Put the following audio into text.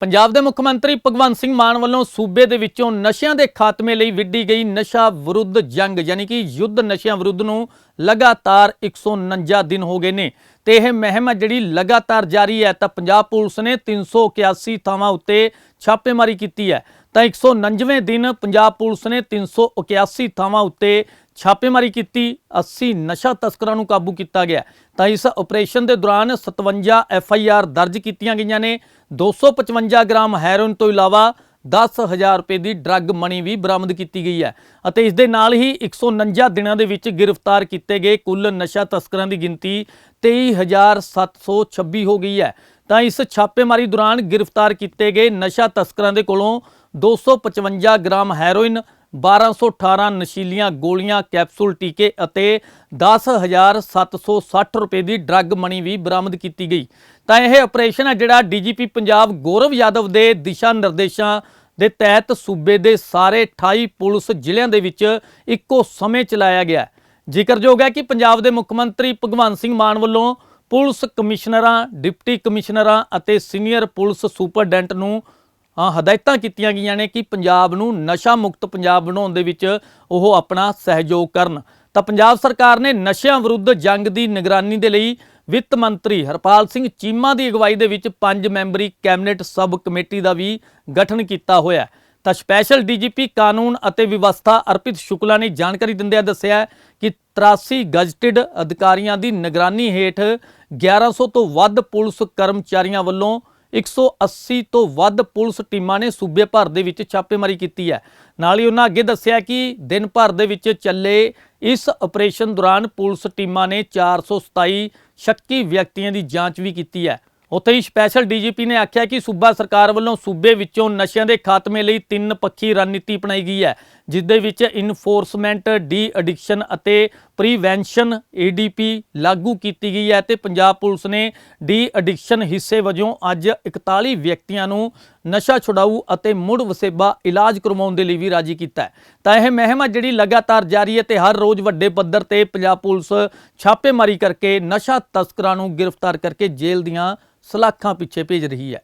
ਪੰਜਾਬ ਦੇ ਮੁੱਖ ਮੰਤਰੀ ਭਗਵੰਤ ਸਿੰਘ ਮਾਨ ਵੱਲੋਂ ਸੂਬੇ ਦੇ ਵਿੱਚੋਂ ਨਸ਼ਿਆਂ ਦੇ ਖਾਤਮੇ ਲਈ ਵਿੱਢੀ ਗਈ ਨਸ਼ਾ ਵਿਰੁੱਧ ਜੰਗ, ਯਾਨੀ ਕਿ ਯੁੱਧ ਨਸ਼ਿਆਂ ਵਿਰੁੱਧ ਨੂੰ ਲਗਾਤਾਰ 149 ਦਿਨ ਹੋ ਗਏ ਨੇ। ਤੇ ਇਹ ਮਹਿਮ ਹੈ ਜਿਹੜੀ ਲਗਾਤਾਰ ਜਾਰੀ ਹੈ, ਤਾਂ ਪੰਜਾਬ ਪੁਲਿਸ ਨੇ 381 ਥਾਵਾਂ ਉੱਤੇ ਛਾਪੇਮਾਰੀ ਕੀਤੀ ਹੈ। ਤਾਂ 149ਵੇਂ ਦਿਨ ਪੰਜਾਬ ਪੁਲਿਸ ਨੇ 381 ਥਾਵਾਂ ਉੱਤੇ ਛਾਪੇਮਾਰੀ ਕੀਤੀ 80 ਨਸ਼ਾ ਤਸਕਰਾਂ ਨੂੰ ਕਾਬੂ ਕੀਤਾ ਗਿਆ। ਤਾਂ ਇਸ ਆਪਰੇਸ਼ਨ ਦੇ ਦੌਰਾਨ 57 ਐਫ ਆਈ ਆਰ ਦਰਜ ਕੀਤੀਆਂ ਗਈਆਂ ਨੇ। 255 ਗ੍ਰਾਮ ਹੈਰੋਇਨ ਤੋਂ ਇਲਾਵਾ 10000 ਰੁਪਏ ਦੀ ਡਰੱਗ ਮਨੀ ਵੀ ਬਰਾਮਦ ਕੀਤੀ ਗਈ ਹੈ। ਅਤੇ ਇਸ ਦੇ ਨਾਲ ਹੀ 149 ਦਿਨਾਂ ਦੇ ਵਿੱਚ ਗ੍ਰਿਫਤਾਰ ਕੀਤੇ ਗਏ ਕੁੱਲ ਨਸ਼ਾ ਤਸਕਰਾਂ ਦੀ ਗਿਣਤੀ 23726 ਹੋ ਗਈ ਹੈ। ਤਾਂ ਇਸ ਛਾਪੇਮਾਰੀ ਦੌਰਾਨ ਗ੍ਰਿਫਤਾਰ ਕੀਤੇ ਗਏ ਨਸ਼ਾ ਤਸਕਰਾਂ ਦੇ ਕੋਲੋਂ 255 ਗ੍ਰਾਮ ਹੈਰੋਇਨ 1218 ਨਸ਼ੀਲੀਆਂ ਗੋਲੀਆਂ, ਕੈਪਸੂਲ ਟੀਕੇ ਅਤੇ 10760 ਰੁਪਏ ਦੀ ਡਰੱਗ ਮਨੀ ਵੀ ਬਰਾਮਦ ਕੀਤੀ ਗਈ। ਤਾਂ ਇਹ ਆਪਰੇਸ਼ਨ ਹੈ ਜਿਹੜਾ ਡੀਜੀਪੀ ਪੰਜਾਬ ਗੌਰਵ ਯਾਦਵ ਦੇ ਦਿਸ਼ਾ ਨਿਰਦੇਸ਼ਾਂ ਦੇ ਤਹਿਤ ਸੂਬੇ ਦੇ ਸਾਰੇ 28 ਪੁਲਿਸ ਜ਼ਿਲ੍ਹਿਆਂ ਦੇ ਵਿੱਚ ਇੱਕੋ ਸਮੇਂ ਚਲਾਇਆ ਗਿਆ ਜ਼ਿਕਰਯੋਗ ਹੈ ਕਿ ਪੰਜਾਬ ਦੇ ਮੁੱਖ ਮੰਤਰੀ ਭਗਵੰਤ ਸਿੰਘ ਮਾਨ ਵੱਲੋਂ ਪੁਲਿਸ ਕਮਿਸ਼ਨਰਾਂ, ਡਿਪਟੀ ਕਮਿਸ਼ਨਰਾਂ ਅਤੇ ਸੀਨੀਅਰ ਪੁਲਿਸ ਸੁਪਰਡੈਂਟ ਨੂੰ ਹਦਾਇਤਾਂ ਕੀਤੀਆਂ ਗਈਆਂ ਨੇ ਕਿ ਪੰਜਾਬ ਨੂੰ ਨਸ਼ਾ ਮੁਕਤ ਪੰਜਾਬ ਬਣਾਉਣ ਦੇ ਵਿੱਚ ਉਹ ਆਪਣਾ ਸਹਿਯੋਗ ਕਰਨ। ਤਾਂ ਪੰਜਾਬ ਸਰਕਾਰ ਨੇ ਨਸ਼ਿਆਂ ਵਿਰੁੱਧ ਜੰਗ ਦੀ ਨਿਗਰਾਨੀ ਦੇ ਲਈ ਵਿੱਤ ਮੰਤਰੀ ਹਰਪਾਲ ਸਿੰਘ ਚੀਮਾ ਦੀ ਅਗਵਾਈ ਦੇ ਵਿੱਚ ਪੰਜ ਮੈਂਬਰੀ ਕੈਬਨਿਟ ਸਬ ਕਮੇਟੀ ਦਾ ਵੀ ਗਠਨ ਕੀਤਾ ਹੋਇਆ ਹੈ। ਤਾਂ ਸਪੈਸ਼ਲ ਡੀਜੀਪੀ ਕਾਨੂੰਨ ਅਤੇ ਵਿਵਸਥਾ ਅਰਪਿਤ ਸ਼ੁਕਲਾ ਨੇ ਜਾਣਕਾਰੀ ਦਿੰਦਿਆਂ ਦੱਸਿਆ ਕਿ 83 ਗਜ਼ਟਿਡ ਅਧਿਕਾਰੀਆਂ ਦੀ ਨਿਗਰਾਨੀ ਹੇਠ 1100 ਤੋਂ ਵੱਧ ਪੁਲਿਸ ਕਰਮਚਾਰੀਆਂ ਵੱਲੋਂ 180 ਤੋਂ ਵੱਧ ਪੁਲਿਸ ਟੀਮਾਂ ਨੇ ਸੂਬੇ ਭਰ ਦੇ ਵਿੱਚ ਛਾਪੇਮਾਰੀ ਕੀਤੀ ਹੈ। ਨਾਲ ਹੀ ਉਹਨਾਂ ਅੱਗੇ ਦੱਸਿਆ ਕਿ ਦਿਨ ਭਰ ਦੇ ਵਿੱਚ ਚੱਲੇ ਇਸ ਆਪਰੇਸ਼ਨ ਦੌਰਾਨ ਪੁਲਿਸ ਟੀਮਾਂ ਨੇ 427 ਸ਼ੱਕੀ ਵਿਅਕਤੀਆਂ ਦੀ ਜਾਂਚ ਵੀ ਕੀਤੀ ਹੈ। ਉੱਥੇ ਹੀ ਸਪੈਸ਼ਲ ਡੀਜੀਪੀ ਨੇ ਆਖਿਆ ਕਿ ਸੂਬਾ ਸਰਕਾਰ ਵੱਲੋਂ ਸੂਬੇ ਵਿੱਚੋਂ ਨਸ਼ਿਆਂ ਦੇ ਖਾਤਮੇ ਲਈ ਤਿੰਨ ਪੱਖੀ ਰਣਨੀਤੀ ਅਪਣਾਈ ਗਈ ਹੈ। ਜਿਸ ਦੇ ਵਿੱਚ ਇਨਫੋਰਸਮੈਂਟ ਡੀ ਐਡਿਕਸ਼ਨ ਅਤੇ ਪ੍ਰੀਵੈਂਸ਼ਨ ਏਡੀਪੀ ਲਾਗੂ ਕੀਤੀ ਗਈ ਹੈ ਤੇ ਪੰਜਾਬ ਪੁਲਿਸ ਨੇ ਡੀ ਐਡਿਕਸ਼ਨ ਹਿੱਸੇ ਵਜੋਂ ਅੱਜ 41 ਵਿਅਕਤੀਆਂ ਨੂੰ ਨਸ਼ਾ ਛੁਡਾਊ ਅਤੇ ਮੁੜ ਵਸੇਬਾ ਇਲਾਜ ਕਰਵਾਉਣ ਦੇ ਲਈ ਵੀ ਰਾਜੀ ਕੀਤਾ ਹੈ। ਤਾਂ ਇਹ ਮਹਿਮ ਹੈ ਜਿਹੜੀ ਲਗਾਤਾਰ ਜਾਰੀ ਹੈ ਤੇ ਹਰ ਰੋਜ਼ ਵੱਡੇ ਪੱਧਰ ਤੇ ਪੰਜਾਬ ਪੁਲਿਸ ਛਾਪੇਮਾਰੀ ਕਰਕੇ ਨਸ਼ਾ ਤਸਕਰਾਂ ਨੂੰ ਗ੍ਰਿਫਤਾਰ ਕਰਕੇ ਜੇਲ੍ਹ ਦੀਆਂ ਸਲਾਖਾਂ ਪਿੱਛੇ ਭੇਜ ਰਹੀ ਹੈ।